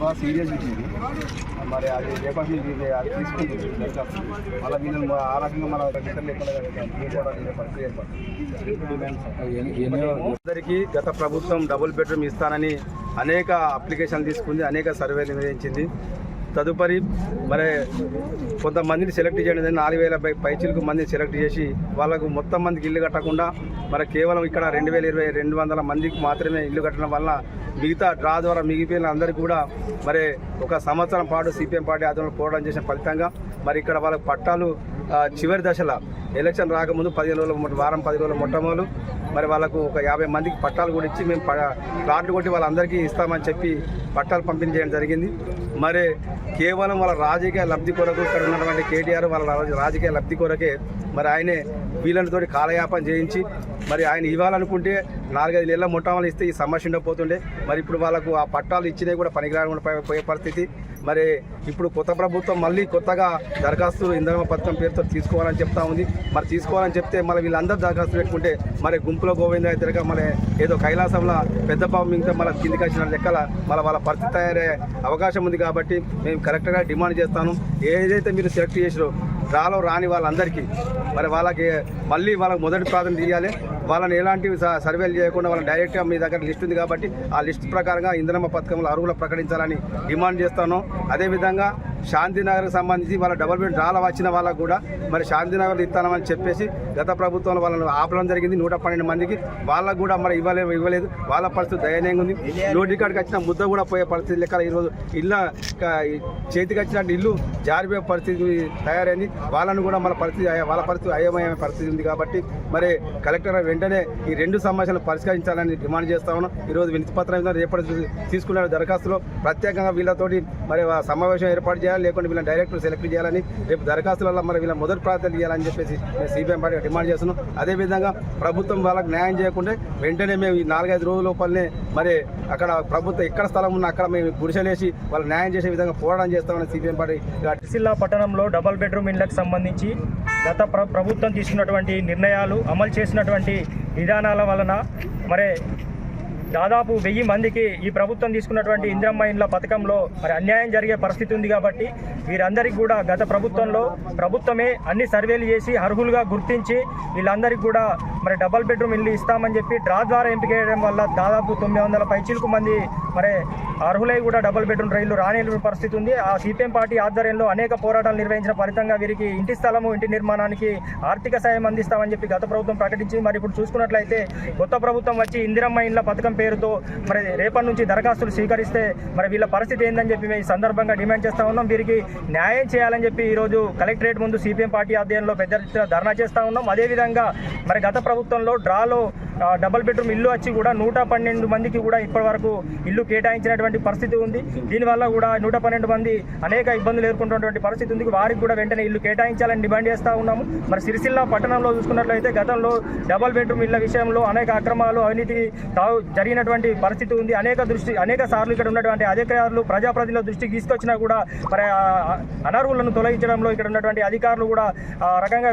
బాగా సీరియస్ ఇచ్చింది మరి అది రేపటి నుంచి అది తీసుకుంటుంది. మళ్ళీ వీళ్ళని ఆ రకంగా రిటర్న్ అందరికీ గత ప్రభుత్వం డబుల్ బెడ్రూమ్ ఇస్తానని అనేక అప్లికేషన్లు తీసుకుంది అనేక సర్వేలు నిర్వహించింది. తదుపరి మరి కొంతమందిని సెలెక్ట్ చేయడం. నాలుగు వేల పై పైచిలకు మందిని సెలెక్ట్ చేసి వాళ్ళకు మొత్తం మందికి ఇల్లు కట్టకుండా మరి కేవలం ఇక్కడ రెండు వేల ఇరవై రెండు వందల మందికి మాత్రమే ఇల్లు కట్టడం వల్ల మిగతా డ్రా ద్వారా మిగిలిపోయిన అందరికీ కూడా మరి ఒక సంవత్సరం పాటు సిపిఎం పార్టీ ఆధ్వర్యంలో పోరాటం చేసిన ఫలితంగా మరి ఇక్కడ వాళ్ళ పట్టాలు చివరి దశలో ఎలక్షన్ రాకముందు పదిహేను రోజుల వారం పది రోజుల మొట్టమొదలు మరి వాళ్ళకు ఒక యాభై మందికి పట్టాలు కూడా ఇచ్చి మేము ప- ప్లాట్లు కొట్టి వాళ్ళందరికీ ఇస్తామని చెప్పి పట్టాలు పంపిణీ చేయడం జరిగింది. మరి కేవలం వాళ్ళ రాజకీయ లబ్ధి కొరకు ఇక్కడ ఉన్నటువంటి కేటీఆర్ వాళ్ళ రాజకీయ లబ్ధి కొరకే మరి ఆయనే వీళ్ళతోటి కాలయాపన చేయించి మరి ఆయన ఇవ్వాలనుకుంటే నాలుగైదు నెలల మొట్టమొదలు ఇస్తే ఈ సమస్య ఉండకపోతుండే మరి ఇప్పుడు వాళ్ళకు ఆ పట్టాలు ఇచ్చినవి కూడా పనికిరాకుండా పోయే- పరిస్థితి. మరి ఇప్పుడు కొత్త ప్రభుత్వం మళ్ళీ కొత్తగా దరఖాస్తు ఇంధన పథకం పేరుతో తీసుకోవాలని చెప్తా ఉంది. మరి తీసుకోవాలని చెప్తే మళ్ళీ వీళ్ళందరూ దరఖాస్తు పెట్టుకుంటే మరి గుంపులో గోవింద తిరగ మళ్ళీ ఏదో కైలాసంలో పెద్ద పాపం ఇంకా మళ్ళీ కిందికి వచ్చిన లెక్కల మళ్ళీ వాళ్ళ పరిస్థితి తయారయ్యే అవకాశం ఉంది కాబట్టి మేము కరెక్ట్గా డిమాండ్ చేస్తాను. ఏదైతే మీరు సెలెక్ట్ చేసిరో రాలో రాని వాళ్ళందరికీ మరి వాళ్ళకి మళ్ళీ వాళ్ళకి మొదటి ప్రాధాన్యత ఇవ్వాలి. వాళ్ళని ఎలాంటి సర్వేలు చేయకుండా వాళ్ళని డైరెక్ట్గా మీ దగ్గర లిస్ట్ ఉంది కాబట్టి ఆ లిస్ట్ ప్రకారంగా ఇంధనమ్మ పథకంలో అర్హులు ప్రకటించాలని డిమాండ్ చేస్తాను అదేవిధంగా శాంతినగర్కి సంబంధించి వాళ్ళ డబల్ బెడ్ డ్రాల వచ్చిన వాళ్ళకు కూడా మరి శాంతినగర్ ఇస్తానమని చెప్పేసి గత ప్రభుత్వంలో వాళ్ళని ఆపడం జరిగింది. నూట పన్నెండు మందికి వాళ్ళకు కూడా మరి ఇవ్వలేదు ఇవ్వలేదు. వాళ్ళ పరిస్థితి దయనీయంగా ఉంది. నోటి కాడికి వచ్చిన ముద్ద కూడా పోయే పరిస్థితి లెక్క ఈరోజు ఇళ్ళ చేతికి వచ్చినట్టు ఇల్లు జారిపోయే పరిస్థితి తయారైంది. వాళ్ళను కూడా మన పరిస్థితి వాళ్ళ పరిస్థితి అయోమయమైన పరిస్థితి ఉంది కాబట్టి మరి కలెక్టర్ వెంటనే ఈ రెండు సమస్యలు పరిష్కరించాలని డిమాండ్ చేస్తా ఉన్నాం. ఈరోజు వినతి పత్రం రేపటి తీసుకున్న దరఖాస్తులో ప్రత్యేకంగా వీళ్ళతోటి మరి సమావేశం ఏర్పాటు చేయాలి. లేకుంటే వీళ్ళని డైరెక్టర్ సెలెక్ట్ చేయాలని రేపు దరఖాస్తులలో మరి వీళ్ళ మొదటి ప్రాధాన్యత ఇవ్వాలని చెప్పేసి మేము సిపిఎం పార్టీ డిమాండ్ చేస్తున్నాం. అదేవిధంగా ప్రభుత్వం వాళ్ళకి న్యాయం చేయకుంటే వెంటనే మేము ఈ నాలుగైదు రోజుల లోపలనే మరి అక్కడ ప్రభుత్వం ఎక్కడ స్థలం ఉన్నా అక్కడ మేము గుడిసెలేసి వాళ్ళు న్యాయం చేసే విధంగా పోరాటం చేస్తామని సిపిఎం పార్టీ సిరిసిల్ల పట్టణంలో డబల్ బెడ్రూమ్ ఇళ్ళకు సంబంధించి గత ప్రభుత్వం తీసుకున్నటువంటి నిర్ణయాలు అమలు చేసినటువంటి విధానాల వలన మరి దాదాపు వెయ్యి మందికి ఈ ప్రభుత్వం తీసుకున్నటువంటి ఇంద్రమ్మ ఇండ్ల పథకంలో మరి అన్యాయం జరిగే పరిస్థితి ఉంది కాబట్టి వీరందరికీ కూడా గత ప్రభుత్వంలో ప్రభుత్వమే అన్ని సర్వేలు చేసి అర్హులుగా గుర్తించి వీళ్ళందరికీ కూడా మరి డబల్ బెడ్రూమ్ ఇల్లు ఇస్తామని చెప్పి డ్రా ద్వారా ఎంపిక చేయడం వల్ల దాదాపు తొమ్మిది వందల పైచిలకు మంది మరి అర్హులై కూడా డబల్ బెడ్రూమ్ రైళ్ళు రాని పరిస్థితి ఉంది. ఆ సిపిఎం పార్టీ ఆధ్వర్యంలో అనేక పోరాటాలు నిర్వహించిన ఫలితంగా వీరికి ఇంటి స్థలము ఇంటి నిర్మాణానికి ఆర్థిక సాయం అందిస్తామని చెప్పి గత ప్రభుత్వం ప్రకటించింది. మరి ఇప్పుడు చూసుకున్నట్లయితే కొత్త ప్రభుత్వం వచ్చి ఇందిరమ్మ ఇండ్ల పథకం పేరుతో మరి రేపటి నుంచి దరఖాస్తులు స్వీకరిస్తే మరి వీళ్ళ పరిస్థితి ఏందని చెప్పి మేము ఈ సందర్భంగా డిమాండ్ చేస్తా ఉన్నాం. వీరికి న్యాయం చేయాలని చెప్పి ఈరోజు కలెక్టరేట్ ముందు సిపిఎం పార్టీ ఆధ్వర్యంలో పెద్ద ధర్నా చేస్తూ ఉన్నాం. అదేవిధంగా మరి గత ప్రభుత్వంలో డ్రాలో డబల్ బెడ్రూమ్ ఇల్లు వచ్చి కూడా నూట పన్నెండు మందికి కూడా ఇప్పటి వరకు ఇల్లు కేటాయించినటువంటి పరిస్థితి ఉంది. దీనివల్ల కూడా నూట పన్నెండు మంది అనేక ఇబ్బందులు ఎదుర్కొంటున్నటువంటి పరిస్థితి ఉంది. వారికి కూడా వెంటనే ఇల్లు కేటాయించాలని డిమాండ్ చేస్తూ ఉన్నాము. మరి సిరిసిల్ల పట్టణంలో చూసుకున్నట్లయితే గతంలో డబల్ బెడ్రూమ్ ఇళ్ళ విషయంలో అనేక అక్రమాలు అవినీతి తావు జరిగినటువంటి పరిస్థితి ఉంది. అనేక దృష్టి అనేక సార్లు ఇక్కడ ఉన్నటువంటి అధికారులు ప్రజాప్రతినిధుల దృష్టికి తీసుకొచ్చినా కూడా మరి అనర్హులను తొలగించడంలో ఇక్కడ ఉన్నటువంటి అధికారులు కూడా రకంగా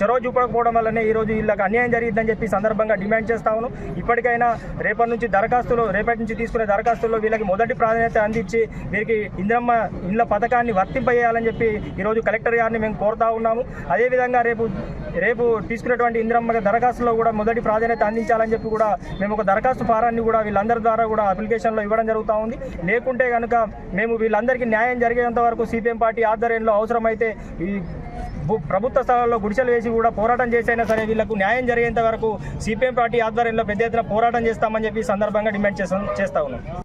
చొరవ చూపకపోవడం వల్లనే ఈరోజు వీళ్ళకి అన్యాయం జరిగిందని చెప్పి సందర్భంగా డిమాండ్ చేస్తా ఇప్పటికైనా రేపటి నుంచి దరఖాస్తులు రేపటి నుంచి తీసుకునే దరఖాస్తుల్లో వీళ్ళకి మొదటి ప్రాధాన్యత అందించి వీరికి ఇంద్రమ్మ ఇళ్ళ పథకాన్ని వర్తింపజేయాలని చెప్పి ఈరోజు కలెక్టర్ గారిని మేము కోరుతా ఉన్నాము. అదేవిధంగా రేపు రేపు తీసుకునేటువంటి ఇంద్రమ్మ దరఖాస్తులో కూడా మొదటి ప్రాధాన్యత అందించాలని చెప్పి కూడా మేము ఒక దరఖాస్తు ఫారాన్ని కూడా వీళ్ళందరి ద్వారా కూడా అప్లికేషన్లో ఇవ్వడం జరుగుతూ ఉంది. లేకుంటే కనుక మేము వీళ్ళందరికీ న్యాయం జరిగేంత వరకు సిపిఎం పార్టీ ఆధ్వర్యంలో అవసరమైతే ఈ ప్రభుత్వ స్థలాల్లో గుడిసెలు వేసి కూడా పోరాటం చేసైనా సరే వీళ్ళకు న్యాయం జరిగేంత వరకు సిపిఎం పార్టీ ఆధ్వర్యంలో పెద్ద ఎత్తున పోరాటం చేస్తామని చెప్పి సందర్భంగా డిమాండ్ చేస్తా ఉన్నాం.